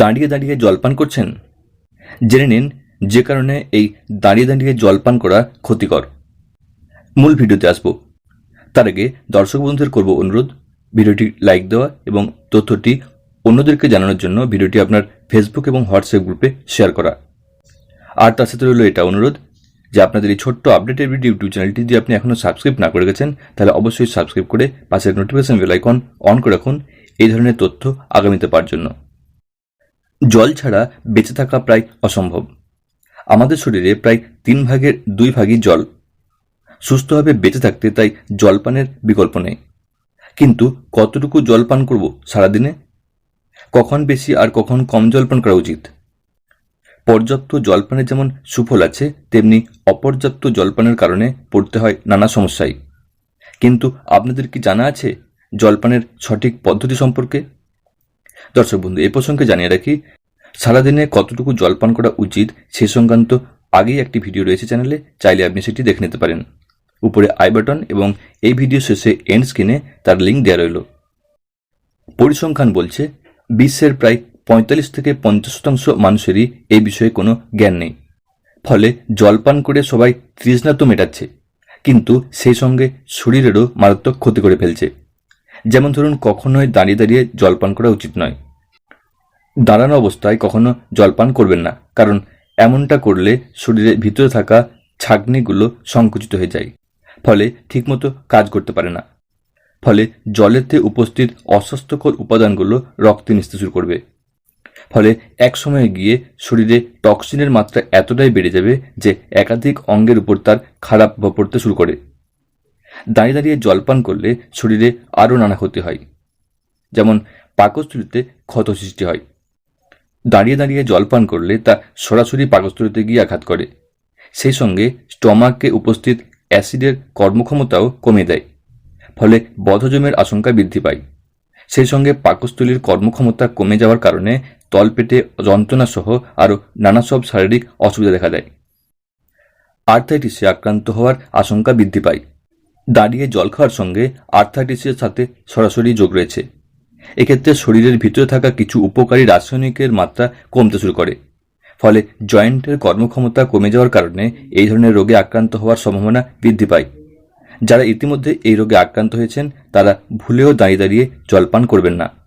দাঁড়িয়ে দাঁড়িয়ে জলপান করছেন? জেনে নিন, যে কারণে এই দাঁড়িয়ে দাঁড়িয়ে জলপান করা ক্ষতিকর। মূল ভিডিওতে আসব। তার আগে দর্শক বন্ধুদের করব অনুরোধ। ভিডিওটি লাইক দেওয়া এবং তথ্যটি অন্যদেরকে জানানোর জন্য ভিডিওটি আপনার ফেসবুক এবং হোয়াটসঅ্যাপ গ্রুপে শেয়ার করা। আর তার সাথে রইল এটা অনুরোধ যে আপনাদের এই ছোট্ট আপডেটের ভিডিও ইউটিউব চ্যানেলটি যদি আপনি এখনও সাবস্ক্রাইব না করে গেছেন, তাহলে অবশ্যই সাবস্ক্রাইব করে পাশের নোটিফিকেশন বেল আইকন অন করে রাখুন। এই ধরনের তথ্য আগামীতে পাওয়ার জন্য। জল ছাড়া বেঁচে থাকা প্রায় অসম্ভব। আমাদের শরীরে প্রায় তিন ভাগের দুই ভাগই জল। সুস্থভাবে বেঁচে থাকতে তাই জলপানের বিকল্প নেই। কিন্তু কতটুকু জলপান করব সারাদিনে? কখন বেশি আর কখন কম জলপান করা উচিত? পর্যাপ্ত জলপানের যেমন সুফল আছে, তেমনি অপর্যাপ্ত জলপানের কারণে পড়তে হয় নানা সমস্যায় কিন্তু আপনাদের কি জানা আছে জলপানের সঠিক পদ্ধতি সম্পর্কে? দর্শক বন্ধু, এ প্রসঙ্গে জানিয়ে রাখি, সারাদিনে কতটুকু জলপান করা উচিত সে সংক্রান্ত আগেই একটি ভিডিও রয়েছে চ্যানেলে, চাইলে আপনি সেটি দেখে নিতে পারেন। উপরে আই বাটন এবং এই ভিডিও শেষে এন্ড স্ক্রিনে তার লিঙ্ক দেওয়া রইল। পরিসংখ্যান বলছে, বিশ্বের প্রায় পঁয়তাল্লিশ থেকে পঞ্চাশ শতাংশ মানুষেরই এই বিষয়ে কোনো জ্ঞান নেই। ফলে জলপান করে সবাই তৃষ্ণা তো মেটাচ্ছে, কিন্তু সেই সঙ্গে শরীরেরও মারাত্মক ক্ষতি করে ফেলছে। যেমন ধরুন, কখনোই দাঁড়িয়ে দাঁড়িয়ে জলপান করা উচিত নয়। দাঁড়ানো অবস্থায় কখনো জলপান করবেন না, কারণ এমনটা করলে শরীরের ভিতরে থাকা ছাগনিগুলো সংকুচিত হয়ে যায়, ফলে ঠিকমতো কাজ করতে পারে না। ফলে জলেতে উপস্থিত অস্বাস্থ্যকর উপাদানগুলো রক্তে মিশতে শুরু করবে। ফলে এক সময় গিয়ে শরীরে টক্সিনের মাত্রা এতটাই বেড়ে যাবে যে একাধিক অঙ্গের উপর তার খারাপ পড়তে শুরু করে। দাঁড়িয়ে দাঁড়িয়ে জলপান করলে শরীরে আরও নানা ক্ষতি হয়। যেমন পাকস্থলিতে ক্ষত সৃষ্টি হয়। দাঁড়িয়ে দাঁড়িয়ে জলপান করলে তা সরাসরি পাকস্থলিতে গিয়ে আঘাত করে। সেই সঙ্গে স্টমাকে উপস্থিত অ্যাসিডের কর্মক্ষমতাও কমে দেয়, ফলে বধজমের আশঙ্কা বৃদ্ধি পায়। সেই সঙ্গে পাকস্থলীর কর্মক্ষমতা কমে যাওয়ার কারণে তলপেটে যন্ত্রণা সহ আরও নানা সব শারীরিক অসুবিধা দেখা দেয়। আর্থাইটিসে আক্রান্ত হওয়ার আশঙ্কা বৃদ্ধি পায়। দাঁড়িয়ে জল খাওয়ার সঙ্গে আর্থাইটিসের সাথে সরাসরি যোগ রয়েছে। এক্ষেত্রে শরীরের ভিতরে থাকা কিছু উপকারী রাসায়নিকের মাত্রা কমতে শুরু করে। ফলে জয়েন্টের কর্মক্ষমতা কমে যাওয়ার কারণে এই ধরনের রোগে আক্রান্ত হওয়ার সম্ভাবনা বৃদ্ধি পায়। যারা ইতিমধ্যে এই রোগে আক্রান্ত হয়েছেন, তারা ভুলেও দাঁড়িয়ে দাঁড়িয়ে জলপান করবেন না।